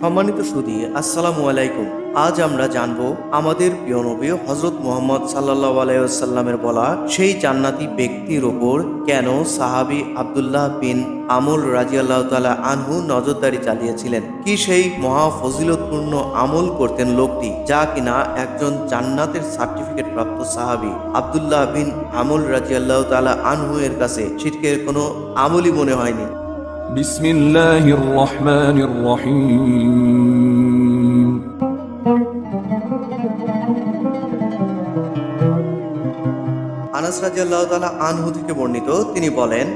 সম্মানিত সুদী আসসালামু আলাইকুম। আজ আমরা জানব আমাদের প্রিয় নবী হজরত মোহাম্মদ সাল্লাহ আলাইসাল্লামের বলা সেই জান্নাতি ব্যক্তির ওপর কেন সাহাবি আবদুল্লাহ বিন আমল রাজিয়াল্লাহ তালা আনহু নজরদারি চালিয়েছিলেন? কি সেই মহা ফজিলতপূর্ণ আমল করতেন লোকটি, যা কিনা একজন জান্নাতের সার্টিফিকেট প্রাপ্ত সাহাবি আবদুল্লাহ বিন আমল রাজিয়াল্লাহ তালা আনহু এর কাছে শিরকের কোনো আমলই মনে হয়নি? بسم الله الرحمن الرحيم আনাস রাজিয়াল্লাহ তাআলা আনহু থেকে বর্ণিত তিনি বলেন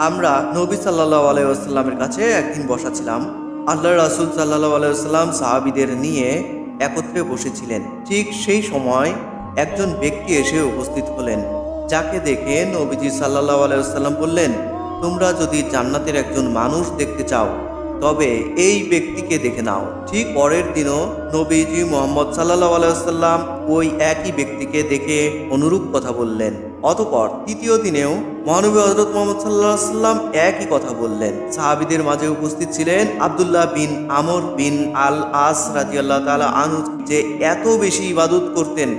আমরা নবী সাল্লাল্লাহু আলাইহি ওয়াসাল্লামের কাছে একদিন বসা ছিলাম আল্লাহ রাসূল সাল্লাল্লাহু আলাইহি ওয়াসাল্লাম সাহাবীদের নিয়ে একত্রে বসেছিলেন ঠিক সেই সময় একজন ব্যক্তি এসে উপস্থিত হলেন যাকে দেখে নবীজি সাল্লাল্লাহু আলাইহি ওয়াসাল্লাম বললেন তোমরা যদি জান্নাতের একজন মানুষ দেখতে চাও, তবে এই ব্যক্তিকে দেখে নাও। ঠিক পরের দিনও নবীজি মোহাম্মদ সাল্লাহ আলাইসাল্লাম ওই একই ব্যক্তিকে দেখে অনুরূপ কথা বললেন। অতপর তৃতীয় দিনেও মহানবী হজরত মোহাম্মদ সাল্লাহ সাল্লাম একই কথা বললেন। সাহাবিদের মাঝে উপস্থিত ছিলেন আবদুল্লাহ বিন আমর বিন আল আস রাজিয়াল্লাহ তালা আনু যে এত বেশি ইবাদত করতেন।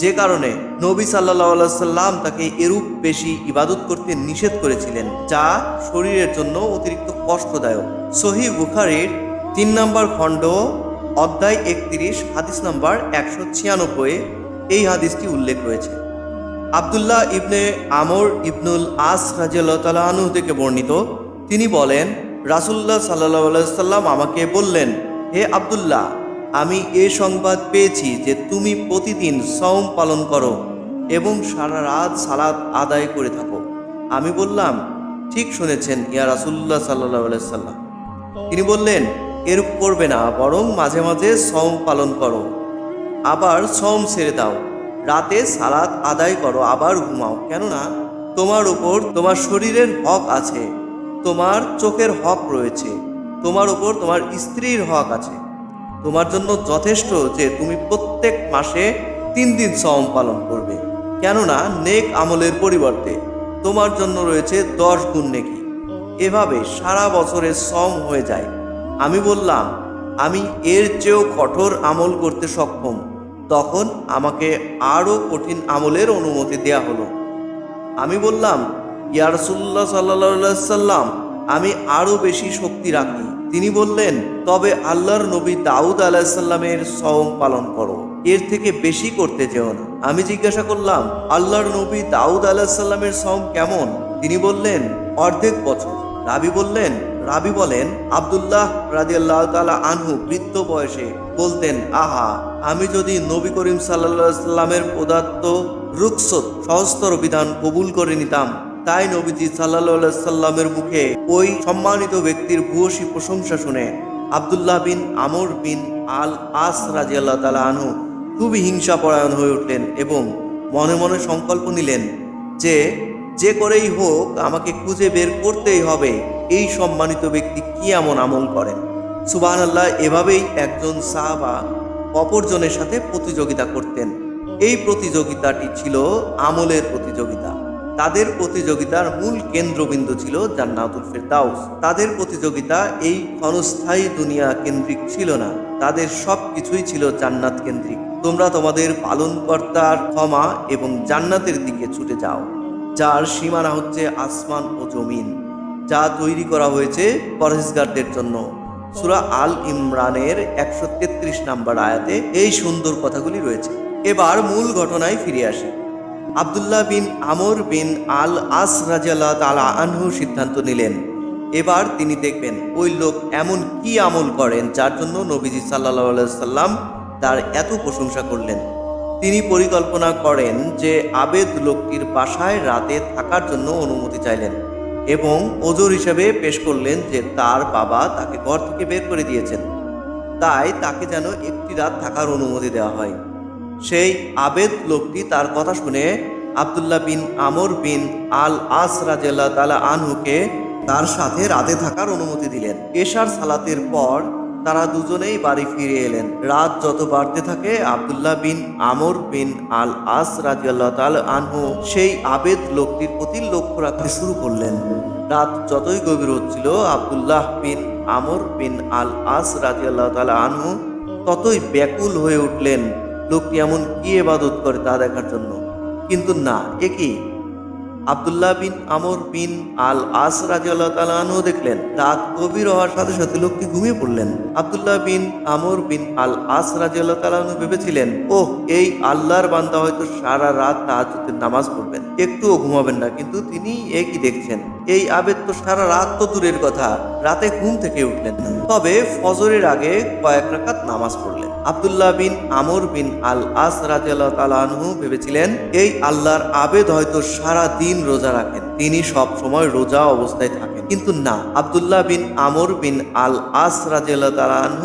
যে কারণে নবী সাল্লাহ সাল্লাম তাকে এরূপ বেশি ইবাদত করতে নিষেধ করেছিলেন, যা শরীরের জন্য অতিরিক্ত কষ্টদায়ক। সহি বুখারির তিন নম্বর খণ্ড, অধ্যায় একত্রিশ, হাদিস নম্বর একশো ছিয়ানব্বই, এই হাদিসটি উল্লেখ রয়েছে। আবদুল্লাহ ইবনে আমর ইবনুল আস রাজিয়াল্লাহ তালা থেকে বর্ণিত, তিনি বলেন রাসুল্লাহ সাল্লাহ সাল্লাম আমাকে বললেন, হে আবদুল্লাহ আমি এ সংবাদ পেয়েছি যে তুমি প্রতিদিন সওম পালন করো এবং সারা রাত সালাত আদায় করে থাকো। আমি বললাম, ঠিক শুনেছেন ইয়া রাসুল্লাহ সাল্লাহ সাল্লাম তিনি বললেন, এরূপ করবে না, বরং মাঝে মাঝে সওম পালন করো। আবার সম ছেড়ে দাও। রাতে সালাত আদায় করো, আবার ঘুমাও। কেননা তোমার উপর তোমার শরীরের হক আছে, তোমার চোখের হক রয়েছে, তোমার উপর তোমার স্ত্রীর হক আছে। তোমার জন্য যথেষ্ট যে তুমি প্রত্যেক মাসে তিন দিন সম পালন করবে। কেননা নেক আমলের পরিবর্তে তোমার জন্য রয়েছে দশ গুণ নেকি। এভাবে সারা বছরের সম হয়ে যায়। আমি বললাম, আমি এর চেয়েও কঠোর আমল করতে সক্ষম। তখন আমাকে আরও কঠিন আমলের অনুমতি দেয়া হলো। আমি বললাম, ইয়া রাসূলুল্লাহ সাল্লাহ সাল্লাম আমি আরও বেশি শক্তি রাখি। তিনি বললেন, তবে আল্লাহর নবী দাউদ আলাহিসাল্লামের সওম পালন করো, এর থেকে বেশি করতে যেও না। আমি জিজ্ঞাসা করলাম, আল্লাহর নবী দাউদ আলাহিসাল্লামের সওম কেমন? তিনি বললেন, অর্ধেক বছর। রাবি বললেন, রাবি বলেন, আবদুল্লাহ রাজিয়াল্লাহ তালা আনহু বৃদ্ধ বয়সে বলতেন, আহা, আমি যদি নবী করিম সাল্লা সাল্লামের পদার্থ রুকসত সহস্তর বিধান কবুল করে নিতাম তাই নবীজি সাল্লাহ সাল্লামের মুখে ওই সম্মানিত ব্যক্তির ভূয়সী প্রশংসা শুনে আবদুল্লাহ বিন আমর বিন আল আস রাজি আল্লাহ তালা আনহু খুবই হিংসাপরায়ণ হয়ে উঠলেন এবং মনে মনে সংকল্প নিলেন যে যে করেই হোক আমাকে খুঁজে বের করতেই হবে। এই সম্মানিত ব্যক্তি কি এমন আমল করেন? সুবাহ আল্লাহ এভাবেই একজন সাহাবা অপরজনের সাথে প্রতিযোগিতা করতেন। এই প্রতিযোগিতাটি ছিল আমলের প্রতিযোগিতা। তাদের প্রতিযোগিতার মূল কেন্দ্রবিন্দু ছিল জান্নাতুল ফেরদাউস। তাদের প্রতিযোগিতা এই ক্ষণস্থায়ী দুনিয়া কেন্দ্রিক ছিল না। তাদের সব কিছুই ছিল জান্নাত কেন্দ্রিক। তোমরা তোমাদের পালনকর্তার ক্ষমা এবং জান্নাতের দিকে ছুটে যাও, যার সীমানা হচ্ছে আসমান ও জমিন, যা তৈরি করা হয়েছে পরহেজগারদের জন্য। সুরা আল ইমরানের একশো তেত্রিশ নাম্বার আয়াতে এই সুন্দর কথাগুলি রয়েছে। এবার মূল ঘটনায় ফিরে আসি। আবদুল্লাহ বিন আমর বিন আল আস রাজিয়াল্লাহ তালা আনহু সিদ্ধান্ত নিলেন। এবার তিনি দেখবেন ওই লোক এমন কি আমল করেন যার জন্য নবীজি সাল্লাহ সাল্লাম তার এত প্রশংসা করলেন। তিনি পরিকল্পনা করেন যে আবেদ লোকটির বাসায় রাতে থাকার জন্য অনুমতি চাইলেন এবং ওজোর হিসেবে পেশ করলেন যে তার বাবা তাকে ঘর থেকে বের করে দিয়েছেন। তাই তাকে যেন একটি রাত থাকার অনুমতি দেওয়া হয়। সেই আবেদ লোকটি তার কথা শুনে আবদুল্লাহ বিন আমর বিন আল আস রাজিয়াল্লাহ তালা আনহুকে তার সাথে রাতে থাকার অনুমতি দিলেন। এশার সালাতের পর তারা দুজনেই বাড়ি ফিরে এলেন। রাত যত বাড়তে থাকে, আব্দুল্লাহ বিন আমর বিন আল আস রাজিয়াল্লাহ তাল আনহু সেই আবেদ লোকটির প্রতি লক্ষ্য রাখতে শুরু করলেন। রাত যতই গভীর হচ্ছিল, আবদুল্লাহ বিন আমর বিন আল আস রাজিয়াল্লাহ তাল আনহু ততই ব্যাকুল হয়ে উঠলেন। লোকটি এমন কি এবাদত করে তা দেখার জন্য? কিন্তু না, এ কি? আব্দুল্লাহ বিন আমর বিন আল আস রাজিয়াল্লাহ তালানও দেখলেন, রাত গভীর হওয়ার সাথে সাথে লোকটি ঘুমিয়ে পড়লেন। আবদুল্লাহ বিন আমর বিন আল আস রাজিয়াল্লাহ তালানু ভেবেছিলেন, ওহ, এই আল্লাহর বান্দা হয়তো সারা রাত তাহাজুদের নামাজ পড়বেন, একটুও ঘুমাবেন না। কিন্তু তিনি একই দেখছেন? এই আবেদ তো সারা রাত তো দূরের কথা, রাতে ঘুম থেকে উঠলেন তবে ফজরের আগে কয়েক রাকাত নামাজ পড়লেন। আব্দুল্লাহ বিন আমর বিন আল আস তালানহু ভেবেছিলেন, এই আল্লাহর আবেদ হয়তো সারা দিন রোজা রাখেন। তিনি সব সময় রোজা অবস্থায় থাকেন। কিন্তু না, আবদুল্লাহ বিন আমর বিন আল আস রাজিয়াল্লাহ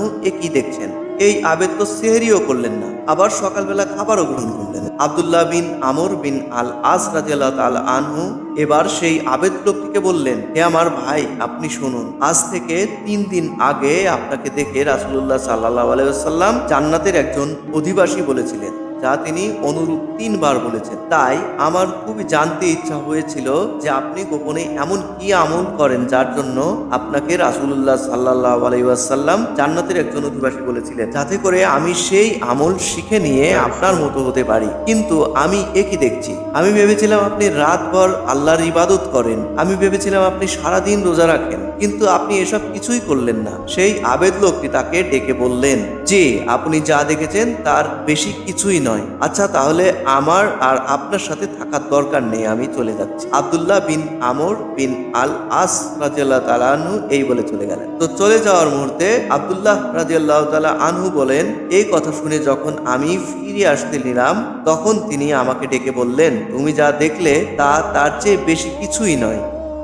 এ একই দেখছেন? এই আবেদ তো সেহরিও করলেন না। আবার সকালবেলা খাবারও গ্রহণ করলেন। আবদুল্লাহ বিন আমর বিন আল আস রাজিয়াল্লাহ আনহু এবার সেই আবেদ লোকটিকে বললেন, হে আমার ভাই, আপনি শুনুন। আজ থেকে তিন দিন আগে আপনাকে দেখে রাসুল্লাহ সাল্লাহ আলাইসাল্লাম জান্নাতের একজন অধিবাসী বলেছিলেন। যা তিনি অনুরূপ তিনবার বলেছেন। তাই আমার খুবই জানতে ইচ্ছা হয়েছিল যে আপনি গোপনে এমন কি আমল করেন যার জন্য আপনাকে রাসুল্লাহ সাল্লাহ আলাইসাল্লাম জান্নাতের একজন অধিবাসী বলেছিলেন। যাতে করে আমি সেই আমল শিখে নিয়ে আপনার মতো হতে পারি। কিন্তু আমি একই দেখছি? আমি ভেবেছিলাম আপনি রাতভর আল্লাহর ইবাদত করেন। আমি ভেবেছিলাম আপনি সারাদিন রোজা রাখেন। কিন্তু আপনি এসব কিছুই করলেন না। সেই আবেদ লোকটি তাকে ডেকে বললেন যে আপনি যা দেখেছেন তার বেশি কিছুই নয়। আচ্ছা তাহলে আমার আর আপনার সাথে থাকার দরকার নেই, আমি চলে যাচ্ছি। আব্দুল্লাহ বিন আমর বিন আল আস রাজিয়াল্লাহ তালা আনহু এই বলে চলে গেলেন। তো চলে যাওয়ার মুহূর্তে আব্দুল্লাহ রাজিয়াল্লাহ তালা আনহু বলেন, এই কথা শুনে যখন আমি ফিরে আসতে নিলাম, তখন তিনি আমাকে ডেকে বললেন, তুমি যা দেখলে তা তার চেয়ে বেশি কিছুই নয়।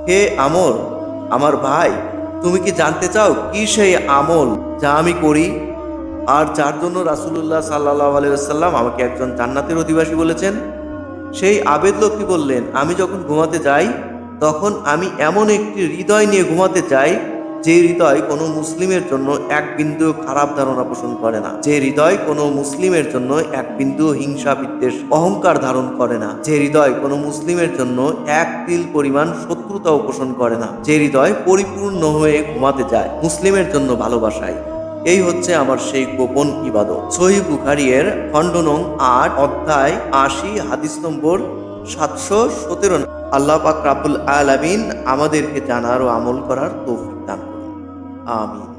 হে আমর, আমার ভাই, তুমি কি জানতে চাও কি সেই আমল যা আমি করি? আর যার জন্য রাসুল্লাহ সাল্লাহ আলাইসাল্লাম আমাকে একজন জান্নাতের অধিবাসী বলেছেন। সেই আবেদ লোকটি বললেন, আমি যখন ঘুমাতে যাই, তখন আমি এমন একটি হৃদয় নিয়ে ঘুমাতে যাই যে হৃদয় কোনো মুসলিমের জন্য এক বিন্দু খারাপ ধারণা পোষণ করে না। যে হৃদয় কোনো মুসলিমের জন্য এক বিন্দু হিংসা, বিদ্বেষ, অহংকার ধারণ করে না। যে হৃদয় কোনো মুসলিমের জন্য এক তিল পরিমাণ শত্রুতাও পোষণ করে না। যে হৃদয় পরিপূর্ণ হয়ে ঘুমাতে যায়, মুসলিমের জন্য ভালোবাসায়। এই হচ্ছে আমার সেই গোপন ইবাদত। সহি বুখারিয়ের খণ্ড নং আট, অধ্যায় আশি, হাদিস নম্বর সাতশো সতেরো আল্লাহ পাক রাবুল আলামিন আমাদেরকে জানার ও আমল করার তৌফিক দান করুন। আমিন।